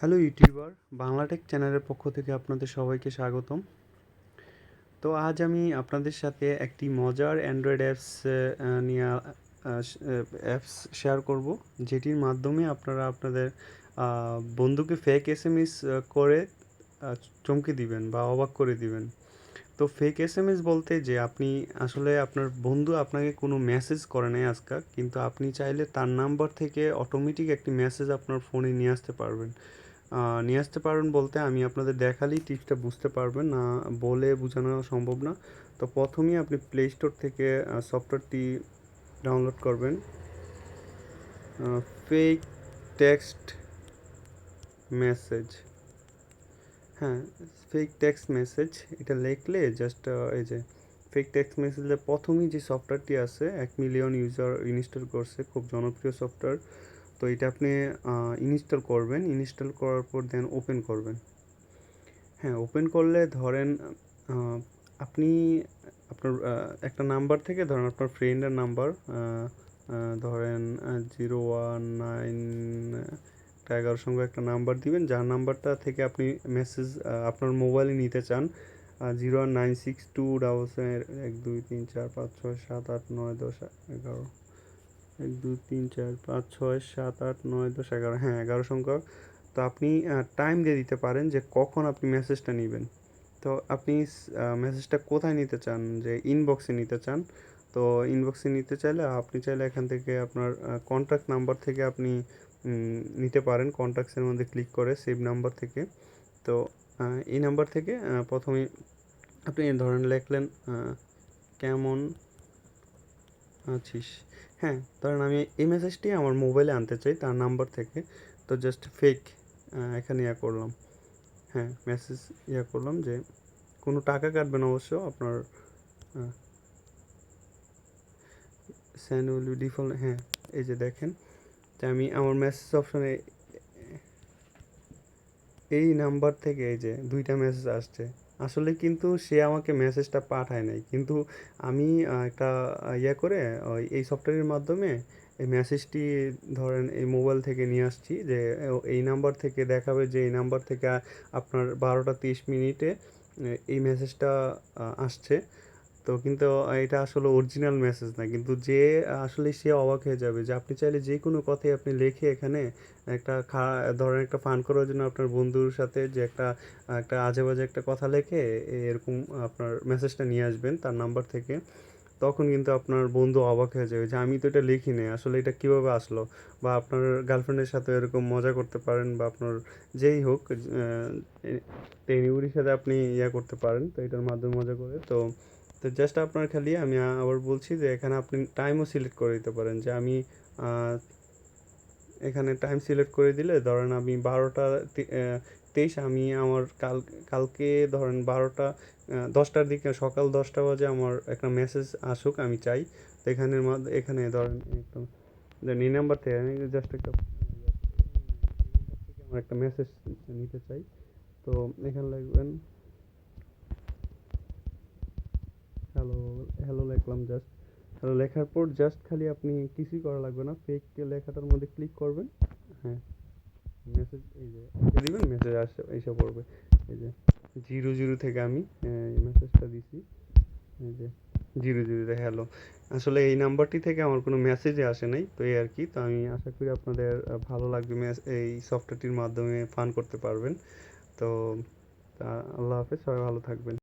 Hello YouTuber Bangla Tech চ্যানেলের পক্ষ থেকে আপনাদের সবাইকে স্বাগতম। তো আজ আমি আপনাদের সাথে একটি মজার অ্যান্ড্রয়েড অ্যাপস নিয়ে অ্যাপস শেয়ার করব, যেটির মাধ্যমে আপনারা আপনাদের বন্ধুকে ফেক এস এম এস করে চমকে দিবেন বা অবাক করে দিবেন। তো ফেক এস এম এস বলতে যে আপনি আসলে আপনার বন্ধু আপনাকে কোনো মেসেজ করে নাই আজকাল কিন্তু আপনি চাইলে তার নাম্বার থেকে অটোমেটিক একটি মেসেজ আপনার ফোনে নিয়ে আসতে পারবেন। নিয়ে আসতে পারবেন বলতে আমি আপনাদের দেখালেই টিপসটা বুঝতে পারবেন। না বলে বোঝানো সম্ভব না। তো প্রথমেই আপনি প্লে স্টোর থেকে সফটওয়্যারটি ডাউনলোড করবেন। ফেক টেক্সট মেসেজ হ্যাঁ ফেক টেক্সট মেসেজ এটা লিখলে জাস্ট এই যে ফেক টেক্সট মেসেজের প্রথমেই যে সফটওয়্যারটি আছে, এক মিলিয়ন ইউজার ইনস্টল করছে, খুব জনপ্রিয় সফটওয়্যার তো এটা আপনি ইনস্টল করবেন ইনস্টল করার পর দেন ওপেন করবেন। হ্যাঁ ওপেন করলে ধরেন আপনি আপনার একটা নাম্বার থেকে ধরেন আপনার ফ্রেন্ডের নাম্বার ধরেন জিরো ওয়ান নাইন এগারো সঙ্গে একটা নাম্বার দিবেন, যার নাম্বারটা থেকে আপনি মেসেজ আপনার মোবাইলে নিতে চান zero one nine six two double seven এক, দুই, তিন, চার, পাঁচ, ছয়, সাত, আট, নয়, দশ, এগারো। এক, দুই, তিন, চার, পাঁচ, ছয়, সাত, আট, নয়, দশ, এগারো হ্যাঁ এগারো সংখ্যক। তো আপনি টাইম দিয়ে দিতে পারেন যে কখন আপনি মেসেজটা নেবেন। তো আপনি মেসেজটা কোথায় নিতে চান? যে ইনবক্সে নিতে চান। তো ইনবক্সে নিতে চাইলে আপনি চাইলে এখান থেকে আপনার কন্ট্যাক্ট নাম্বার থেকে আপনি নিতে পারেন। কন্ট্যাক্টসের মধ্যে ক্লিক করে সেভ নাম্বার থেকে। তো এই নাম্বার থেকে প্রথমে আপনি ধরেন লিখলেন কেমন আছিস। হ্যাঁ কারণ আমি এই মেসেজটি আমার মোবাইলে আনতে চাই, তার নাম্বার থেকে। তো জাস্ট ফেক এখানে ইয়া করলাম। হ্যাঁ মেসেজ ইয়া করলাম যে, কোনো টাকা কাটবে না অবশ্য আপনার স্যানুয়াল ডিফল্ট হ্যাঁ এই যে দেখেন, যে আমি আমার মেসেজ অপশনে এই নাম্বার থেকে এই যে দুইটা মেসেজ আসছে। আসলে কিন্তু সে আমাকে মেসেজটা পাঠায় নাই। কিন্তু আমি একটা ইয়ে করে ওই এই সফটওয়্যারের মাধ্যমে এই মেসেজটি ধরেন এই মোবাইল থেকে নিয়ে আসছি যে এই নাম্বার থেকে দেখাবে যে, এই নাম্বার থেকে আপনার বারোটা তিরিশ মিনিটে এই মেসেজটা আসছে। তো কিন্তু এটা আসলে অরিজিনাল মেসেজ না। কিন্তু যে, আসলে সে অবাক হয়ে যাবে যে, আপনি চাইলে যে কোনো কথাই আপনি লিখে এখানে একটা খা, ধরেন একটা ফান করার জন্য আপনার বন্ধুর সাথে যে একটা একটা আজে বাজে একটা কথা লেখে, এরকম আপনার মেসেজটা নিয়ে আসবেন তার নাম্বার থেকে। তখন কিন্তু আপনার বন্ধু অবাক হয়ে যাবে যে, আমি তো এটা লিখি লিখিনি, আসলে এটা কীভাবে আসলো? বা আপনার গার্লফ্রেন্ডের সাথে এরকম মজা করতে পারেন বা আপনার যেই হোক টেনিউরির সাথে আপনি ইয়া করতে পারেন। তো এটার মাধ্যমে মজা করে। তো তো জাস্ট আপনার খালি আমি আবার বলছি যে এখানে আপনি টাইমও সিলেক্ট করে দিতে পারেন। যে আমি এখানে টাইম সিলেক্ট করে দিলে ধরেন আমি বারোটা তেইশ আমি আমার কাল, কালকে ধরেন বারোটা দশটার দিকে সকাল দশটা বাজে আমার একটা মেসেজ আসুক, আমি চাই। তো এখানের এখানে ধরেন একটু দেন এই নাম্বার থেকে আমি জাস্ট একটা, আমার একটা মেসেজ নিতে চাই। তো এখানে লিখবেন হ্যালো হ্যালো লিখলাম জাস্ট হ্যালো লেখার পর জাস্ট খালি আপনি কিছুই করা লাগবে না। ফেক লেখাটার মধ্যে ক্লিক করবেন হ্যাঁ। মেসেজ এই যে দিবেন মেসেজ আসে এসে পড়বে। এই যে, জিরো জিরো থেকে আমি মেসেজটা দিছি। এই যে, জিরো জিরোতে হ্যালো আসলে এই নাম্বারটি থেকে আমার কোনো মেসেজই আসে নাই, তো এই আর কি। তো আমি আশা করি আপনাদের ভালো লাগবে এই সফটওয়্যারটির মাধ্যমে ফান করতে পারবেন। তা, আল্লাহ হাফেজ, সবাই ভালো থাকবেন।